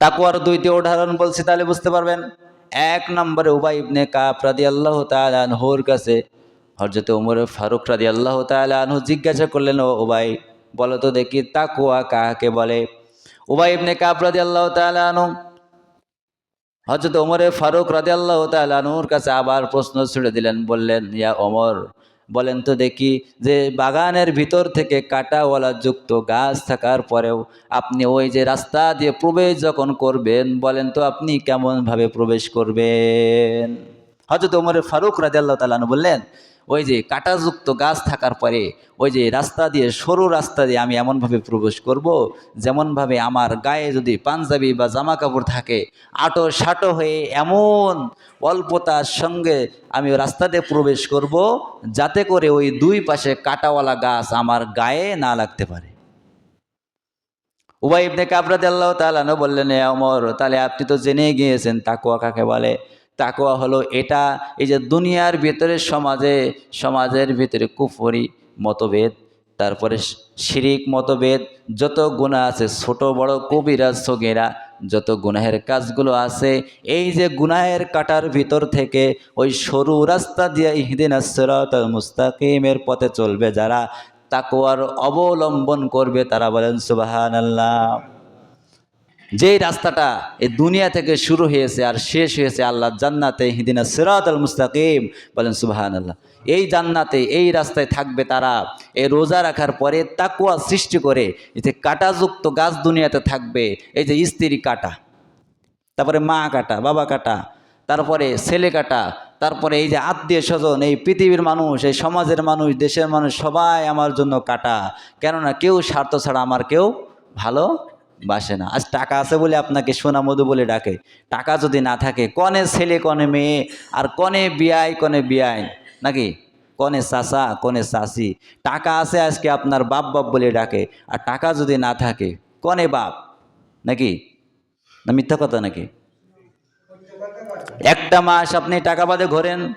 তাকুয়ার দুইটি উদাহরণ বলছি, তাহলে বুঝতে পারবেন। এক নম্বরে উবাই ইবনে কাপ রাদি আল্লাহ তালহর কাছে হরজতে উমর ফারুক রাদি আল্লাহ তালহু জিজ্ঞাসা করলেন, ও উবাই, বলো তো দেখি তাকুয়া কাকে বলে? উবাই ইবনে কাপ রাদি আল্লাহ তালহু হজরত ওমরে ফারুক রাজি আল্লাহ তালুর কাছে আবার প্রশ্ন ছুড়ে দিলেন, বললেন, ইয়া ওমর বলেন তো দেখি যে বাগানের ভিতর থেকে কাটাওয়ালা যুক্ত গাছ থাকার পরেও আপনি ওই যে রাস্তা দিয়ে প্রবেশ যখন করবেন, বলেন তো আপনি কেমনভাবে প্রবেশ করবেন? হজরত ওমরে ফারুক রাজাল্লাহ আল্লাহ তালু বললেন ওই যে কাটাযুক্ত গাছ থাকার পরে, ওই যে রাস্তা দিয়ে, সরু রাস্তা দিয়ে আমি এমনভাবে প্রবেশ করব, যেমনভাবে আমার গায়ে যদি পাঞ্জাবি বা জামা কাপড় থাকে, আটো সাটো হয়ে এমন অল্পতার সঙ্গে আমি রাস্তা দিয়ে প্রবেশ করব, যাতে করে ওই দুই পাশে কাটাওয়ালা গাছ আমার গায়ে না লাগতে পারে। উবাই ইবনে কাবরাদ আল্লাহ তালানো বললেন অমর তাহলে আপনি তো জেনে গিয়েছেন তাকুয়া কাকে বলে? তাকুয়া হলো এটা, এই যে দুনিয়ার ভিতরে সমাজে, সমাজের ভিতরে কুফরি মতভেদ, তারপরে শিরিক মতভেদ, যত গুণা আছে, ছোট, বড়, কবিরা, সগেরা, যত গুনাহের কাজগুলো আছে, এই যে গুনাহের কাটার ভিতর থেকে ওই সরু রাস্তা দিয়ে ইহদিন আসরাত মুস্তাকিমের পথে চলবে যারা তাকুয়ার অবলম্বন করবে, তারা বলেন সুবাহান আল্লাহ যেই রাস্তাটা এই দুনিয়া থেকে শুরু হয়েছে আর শেষ হয়েছে, আল্লাহ জান্নাতে হিদিনা সিরাত আল মুস্তাকিম বলেন সুবাহান আল্লাহ এই জান্নাতে, এই রাস্তায় থাকবে তারা। এই রোজা রাখার পরে তাকুয়া সৃষ্টি করে, এই যে কাটাযুক্ত গাছ দুনিয়াতে থাকবে, এই যে স্ত্রী কাটা, তারপরে মা কাটা, বাবা কাটা, তারপরে ছেলে কাটা, তারপরে এই যে আত্মীয় স্বজন, এই পৃথিবীর মানুষ, এই সমাজের মানুষ, দেশের মানুষ সবাই আমার জন্য কাটা। কেননা কেউ স্বার্থ ছাড়া আমার কেউ ভালো বাসে না। আজ টাকা আছে বলে আপনাকে সোনা মধু বলে ডাকে। টাকা যদি না থাকে, কনে ছেলে, কনে মেয়ে, আর কনে বিয়াই কনে বিয়াই নাকি? কনে চাষা কনে চাষি টাকা আছে আজকে আপনার বাপ বাপ বলে ডাকে। আর টাকা যদি না থাকে, কনে বাপ? নাকি? না মিথ্যা কথা নাকি? একটা মাস আপনি টাকা বাদে ঘোরেন।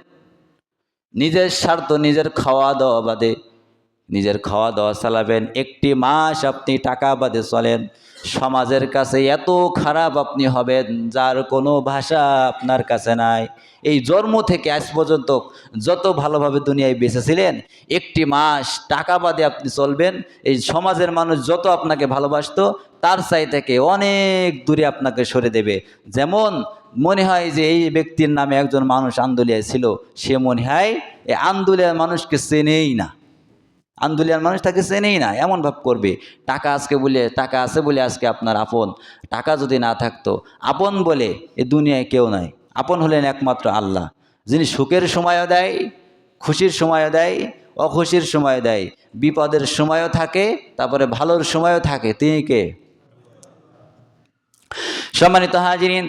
নিজের স্বার্থ, নিজের খাওয়া দাওয়া বাদে। নিজের খাওয়া দাওয়া চালাবেন, একটি মাস আপনি টাকা বাদে চলেন। সমাজের কাছে এত খারাপ আপনি হবেন, যার কোনো ভাষা আপনার কাছে নাই। এই জন্ম থেকে আজ পর্যন্ত যত ভালোভাবে দুনিয়ায় বেঁচেছিলেন, একটি মাস টাকা বাদে আপনি চলবেন। এই সমাজের মানুষ যত আপনাকে ভালোবাসতো, তার চাই থেকে অনেক দূরে আপনাকে সরে দেবে। যেমন মনে হয় যে এই ব্যক্তির নামে একজন মানুষ আন্দোলিয়ায় ছিল, সে মনে হয় এই আন্দোলিয়ার মানুষকে চেনেই না। আন্দোলিয়ার মানুষ তাকে চেনেই না, এমন ভাব করবে। টাকা আজকে বলে, টাকা আছে বলে আজকে আপনার আপন। টাকা যদি না থাকতো, আপন বলে এ দুনিয়ায় কেউ নাই। আপন হলেন একমাত্র আল্লাহ। যিনি সুখের সময়ও দেয়, খুশির সময়ও দেয়, অখুশির সময় দেয়। বিপদের সময়ও থাকে, তারপরে ভালোর সময়ও থাকে। তিনি কে? সম্মানিত হাজিরিন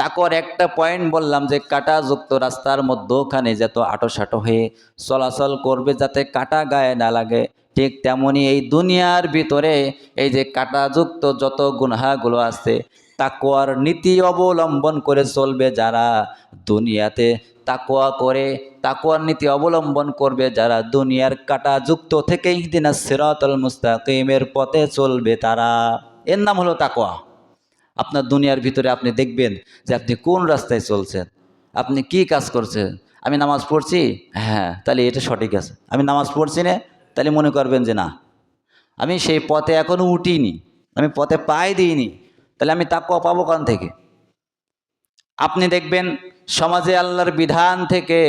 তাকর একটা পয়েন্ট বললাম যে কাটাযুক্ত রাস্তার মধ্যখানে যত আটোসাটো হয়ে চলাচল করবে যাতে কাটা গায়ে না লাগে, ঠিক তেমনি এই দুনিয়ার ভিতরে এই যে কাটাযুক্ত যত গুনহাগুলো আছে তাকোয়ার নীতি অবলম্বন করে চলবে যারা দুনিয়াতে তাকোয়া করে তাকোয়ার নীতি অবলম্বন করবে যারা দুনিয়ার কাটাযুক্ত থেকেই দিনা সিরাতল মুস্তাকিমের পথে চলবে তারা। এর নাম হলো তাকোয়া আপনার দুনিয়ার ভিতরে আপনি দেখবেন যে আপনি কোন রাস্তায় চলছেন? আপনি কি কাজ করছেন? আমি নামাজ পড়ছি? হ্যাঁ তাহলে এটা সঠিক আছে। আমি নামাজ পড়ছি না, তাহলে মনে করবেন যে না। আমি সেই পথে এখনও উঠিনি, আমি পথে পায়ে দিইনি, তাহলে আমি তাকুয়া পাবো কান থেকে? আপনি দেখবেন সমাজে আল্লাহর বিধান থেকে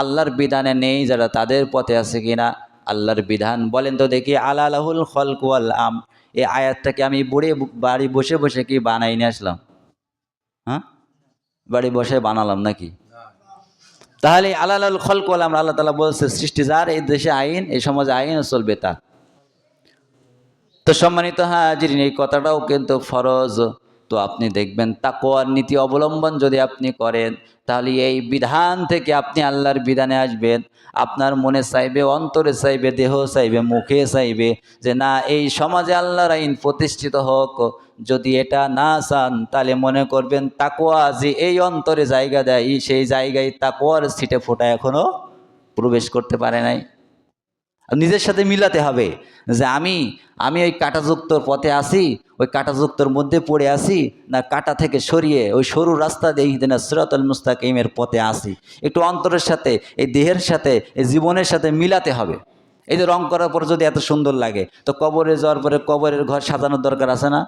আল্লাহর বিধানে নেই যারা তাদের পথে আছে কিনা, আল্লাহর বিধান বলেন তো দেখি আলাহুল খলকুয়াল আম এই আয়াতটাকে আমি বড়ে বাড়ি বসে বসে কি বানাই নিয়ে আসলাম? হ্যাঁ? বাড়ি বসে বানালাম নাকি? তাহলে আল্লাহ খলকল আমরা আল্লাহ তালা বলছে, সৃষ্টি যার, এই দেশে আইন, এই সমাজে আইন চলবে তা তো সম্মানিত হাজিরিন, এই কথাটাও কিন্তু ফরজ। তো আপনি দেখবেন তাকোয়ার নীতি অবলম্বন যদি আপনি করেন, তাহলে এই বিধান থেকে আপনি আল্লাহর বিধানে আসবেন। আপনার মনে চাইবে, অন্তরে চাইবে, দেহ চাইবে, মুখে চাইবে যে না, এই সমাজে আল্লাহর আইন প্রতিষ্ঠিত হোক। যদি এটা না চান, তাহলে মনে করবেন তাকোয়া যে এই অন্তরে জায়গা দেয়, সেই জায়গায় তাকোয়ার সিটে ফোটা এখনও প্রবেশ করতে পারে নাই। নিজের সাথে মিলাতে হবে। যে আমি আমি ওই কাঁটাযুক্ত পথে আসি, ওই কাঁটাযুক্তর মধ্যে পড়ে আসি, না কাঁটা থেকে সরিয়ে ওই সরু রাস্তা দিয়ে ইহদিন সিরাতুল মুস্তাকিমের পথে আসি। একটু অন্তরের সাথে, এই দেহের সাথে, এই জীবনের সাথে মিলাতে হবে। এই যে রং করার পর যদি এত সুন্দর লাগে, তো কবরে যাওয়ার পরে কবরের ঘর সাজানোর দরকার আছে না?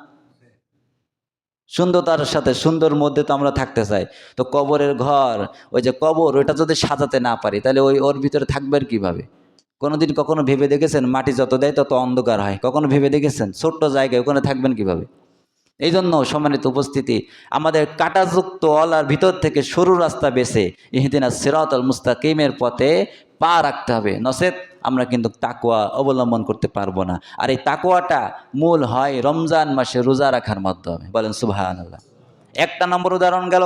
সুন্দরতার সাথে, সুন্দর মধ্যে তো আমরা থাকতে চাই। তো কবরের ঘর, ওই যে কবর, ওইটা যদি সাজাতে না পারি, তাহলে ওই, ওর ভিতরে থাকবে আর কীভাবে? কোনোদিন কখনো ভেবে দেখেছেন মাটি যত দেয় তত অন্ধকার হয়? কখনো ভেবে দেখেছেন? ছোট্ট জায়গায় ওখানে থাকবেন কীভাবে? এই জন্য সম্মানিত উপস্থিতি, আমাদের কাটাযুক্ত অলার ভিতর থেকে সরু রাস্তা বেছে ইহদিনা আল মুস্তাকিমের পথে পা রাখতে হবে। নসেত আমরা কিন্তু তাকুয়া অবলম্বন করতে পারব না। আর এই তাকুয়াটা মূল হয় রমজান মাসে রোজা রাখার মাধ্যমে। বলেন আল্লাহ একটা নম্বর উদাহরণ গেল।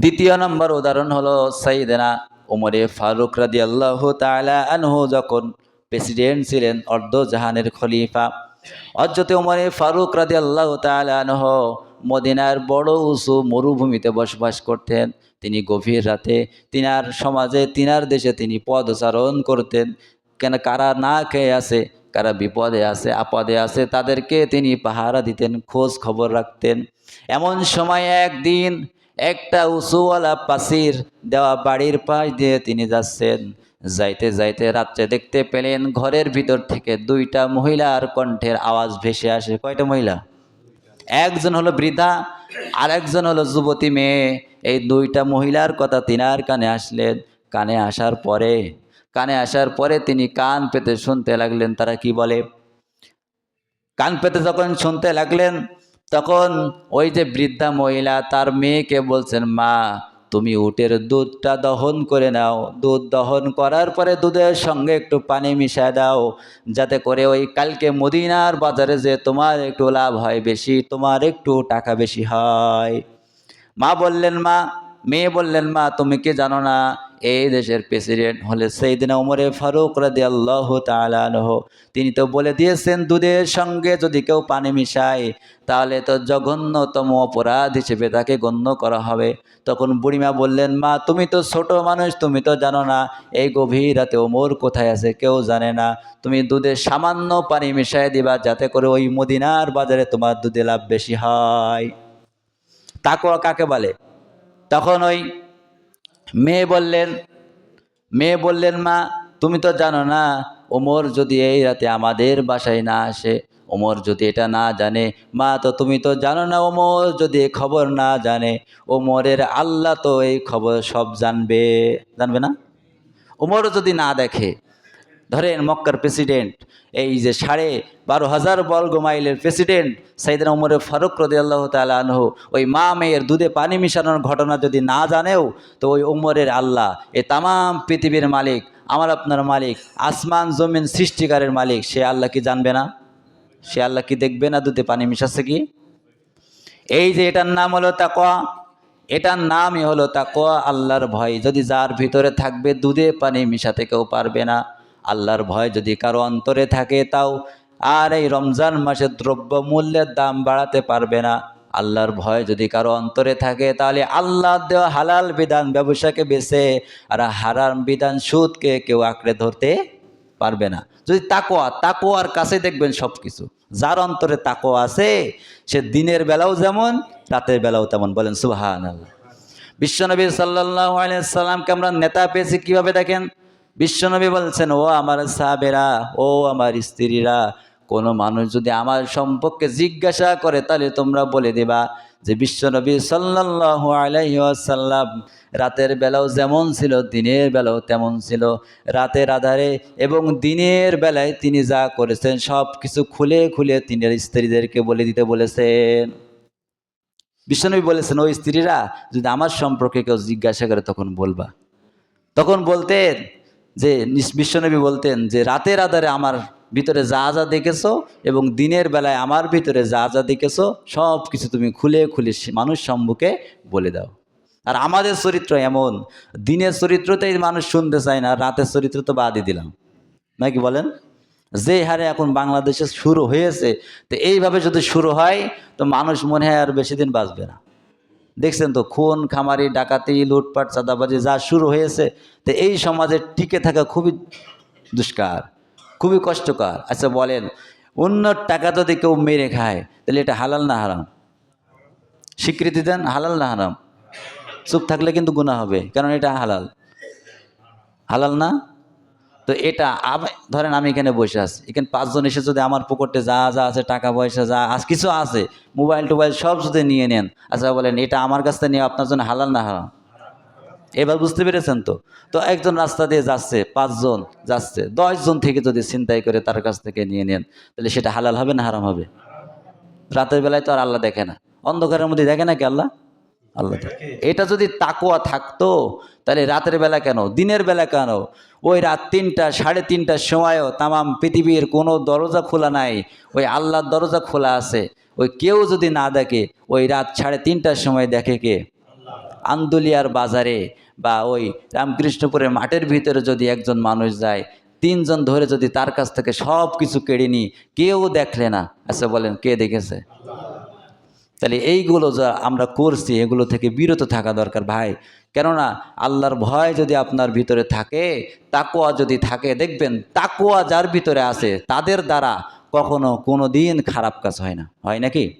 দ্বিতীয় নম্বর উদাহরণ হলো সাইদেনা ওমরে ফারুক রাদি আল্লাহ তালা আনহু যখন প্রেসিডেন্ট ছিলেন অর্ধ জাহানের খলিফা অজ্জতে ওমরে ফারুক রাদি আল্লাহ তালা আনহ মদিনার বড় উঁচু মরুভূমিতে বসবাস করতেন। তিনি গভীর রাতে তিনার সমাজে, তিনার দেশে তিনি পদচারণ করতেন। কেন কারা না খেয়ে আছে, কারা বিপদে আছে, আপদে আছে, তাদেরকে তিনি পাহারা দিতেন, খোঁজ খবর রাখতেন। এমন সময় একদিন একটা উঁচুওয়ালা পাশির দেওয়া বাড়ির পাশ দিয়ে তিনি যাচ্ছেন। যাইতে যাইতে রাত্রে দেখতে পেলেন ঘরের ভিতর থেকে দুইটা মহিলার কণ্ঠের আওয়াজ ভেসে আসে। কয়টা মহিলা? একজন হলো বৃদ্ধা আর একজন হলো যুবতী মেয়ে। এই দুইটা মহিলার কথা তিনার কানে আসলেন। কানে আসার পরে, কানে আসার পরে তিনি কান পেতে শুনতে লাগলেন। তারা কি বলে? কান পেতে যখন শুনতে লাগলেন তখন ওই যে বৃদ্ধা মহিলা তার মেয়েকে বলছেন, মা, তুমি উটের দুধটা দহন করে নাও। দুধ দহন করার পরে দুধের সঙ্গে একটু পানি মিশায় দাও, যাতে করে ওই কালকে মদিনার বাজারে যে তোমার একটু লাভ হয় বেশি, তোমার একটু টাকা বেশি হয়। মা বললেন, মা, মেয়ে বললেন, মা, তুমি কি জানো না এই দেশের প্রেসিডেন্ট হলে সেই দিনে উমরে ফারুক রাদি আল্লাহ তালানহ তিনি তো বলে দিয়েছেন, দুধের সঙ্গে যদি কেউ পানি মিশায়, তাহলে তো জঘন্যতম অপরাধ হিসেবে তাকে গণ্য করা হবে। তখন বুড়িমা বললেন, মা, তুমি তো ছোট মানুষ, তুমি তো জানো না, এই গভীর রাতে ওমর কোথায় আছে কেউ জানে না। তুমি দুধে সামান্য পানি মিশাই দিবা, যাতে করে ওই মদিনার বাজারে তোমার দুধে লাভ বেশি হয়। তাকোয়া কাকে বলে? তখন ওই মেয়ে বললেন মেয়ে বললেন, মা, তুমি তো জানো না, ওমর যদি এই রাতে আমাদের বাসায় না আসে, ওমর যদি এটা না জানে, মা, তো তুমি তো জানো না, ওমর যদি খবর না জানে, ওমরের আল্লাহ তো এই খবর সব জানবে। জানবে না? ওমর যদি না দেখে, ধরেন মক্কার প্রেসিডেন্ট এই যে সাড়ে বারো হাজার বর্গ মাইলের প্রেসিডেন্ট সাইদিন উমরে ফারুক রদি আল্লাহ তালহ ওই মা মেয়ের দুধে পানি মিশানোর ঘটনা যদি না জানেও, তো ওই উমরের আল্লাহ, এ তামাম পৃথিবীর মালিক, আমার আপনার মালিক, আসমান জমিন সৃষ্টিকারের মালিক, সে আল্লাহ কি জানবে না? সে আল্লাহ কি দেখবে না দুধে পানি মিশাচ্ছে কি? এই যে এটার নাম হলো তা তাকোয়া এটার নামই হলো তা তাকোয়া আল্লাহর ভয়। যদি যার ভিতরে থাকবে দুধে পানি মিশাতে কেউ পারবে না, আল্লাহর ভয় যদি কারও অন্তরে থাকে তাও আর এই রমজান মাসে দ্রব্য মূল্যের দাম বাড়াতে পারবে না। আল্লাহর ভয় যদি কারও অন্তরে থাকে, তাহলে আল্লাহ দেওয়া হালাল বিধান ব্যবসাকে বেছে আর হারাম বিধান সুদকে কেউ আঁকড়ে ধরতে পারবে না। যদি তাকোয়া তাকোয়ার কাছে দেখবেন সব কিছু যার অন্তরে তাকোয়া আছে, সে দিনের বেলাও যেমন, রাতের বেলাও তেমন। বলেন সুহান আল্লাহ বিশ্বনবী সাল্লাহ সাল্লামকে আমরা নেতা পেয়েছি কীভাবে দেখেন? বিশ্বনবী বলছেন, ও আমার সাহাবেরা, ও আমার স্ত্রীরা কোনো মানুষ যদি আমার সম্পর্কে জিজ্ঞাসা করে, তাহলে তোমরা বলে দেবা যে বিশ্বনবী সাল্লাহ আলাইসাল্লাম রাতের বেলাও যেমন ছিল, দিনের বেলাও তেমন ছিল। রাতের আধারে এবং দিনের বেলায় তিনি যা করেছেন, সব কিছু খুলে খুলে তিনি স্ত্রীদেরকে বলে দিতে বলেছেন। বিশ্বনবী বলেছেন, ওই স্ত্রীরা যদি আমার সম্পর্কে কেউ জিজ্ঞাসা করে, তখন বলবা। তখন বলতেন যে বিশ্বনবী বলতেন যে, রাতের আধারে আমার ভিতরে যা যা দেখেছ এবং দিনের বেলায় আমার ভিতরে যা যা দেখেছ, সব কিছু তুমি খুলে খুলে মানুষ সম্মুখে বলে দাও। আর আমাদের চরিত্র এমন, দিনের চরিত্রতেই মানুষ শুনতে চায় না, রাতের চরিত্র তো বাদই দিলাম। নাকি বলেন? যে হারে এখন বাংলাদেশে শুরু হয়েছে, তো এইভাবে যদি শুরু হয়, তো মানুষ মনে হয় আর বেশি দিন বাঁচবে না। দেখছেন তো, খুন, খামারি, ডাকাতি, লুটপাট, চাঁদাবাজি যা শুরু হয়েছে, তো এই সমাজে টিকে থাকা খুবই দুষ্কার। খুবই কষ্টকর। আচ্ছা বলেন, অন্য টাকা যদি কেউ মেরে খায়, তাহলে এটা হালাল না হারাম? স্বীকৃতি দেন, হালাল না হারাম? চুপ থাকলে কিন্তু গুণা হবে, কারণ এটা হালাল। হালাল না? তো এটা ধরেন আমি এখানে বসে আছি, এখানে পাঁচজন এসে যদি আমার পকেটে যা যা আছে, টাকা পয়সা, যা আজ কিছু আছে মোবাইল টোবাইল সব যদি নিয়ে নেন আচ্ছা বলেন, এটা আমার কাছ থেকে নিয়ে আপনার জন্য হালাল না হারাম? এবার বুঝতে পেরেছেন তো? তো একজন রাস্তা দিয়ে যাচ্ছে পাঁচজন যাচ্ছে দশজন থেকে যদি চিন্তাই করে তার কাছ থেকে নিয়ে নেন তাহলে সেটা হালাল হবে না হারাম হবে? রাতের বেলায় তো আর আল্লাহ দেখে না। অন্ধকারের মধ্যে দেখে না কি আল্লাহ? আল্লাহ। এটা যদি তাকোয়া থাকতো তাহলে রাতের বেলা কেন? দিনের বেলা কেন? ওই রাত তিনটা সাড়ে তিনটার সময়ও তামাম পৃথিবীর কোনো দরজা খোলা নাই ওই আল্লাহর দরজা খোলা আছে ওই কেউ যদি না দেখে ওই রাত সাড়ে তিনটার সময় দেখে কে? আন্দুলিয়ার বাজারে বা ওই রামকৃষ্ণপুরের মাঠের ভিতরে যদি একজন মানুষ যায়, তিনজন ধরে যদি তার কাছ থেকে সব কিছু কেড়ে নি কেউ দেখলে না। আচ্ছা বলেন, কে দেখেছে? তাহলে এইগুলো যা আমরা করছি, এগুলো থেকে বিরত থাকা দরকার ভাই। কেননা আল্লাহর ভয় যদি আপনার ভিতরে থাকে তাকোয়া যদি থাকে, দেখবেন তাকোয়া যার ভিতরে আছে, তাদের দ্বারা কখনো কোনো দিন খারাপ কাজ হয় না। হয় নাকি?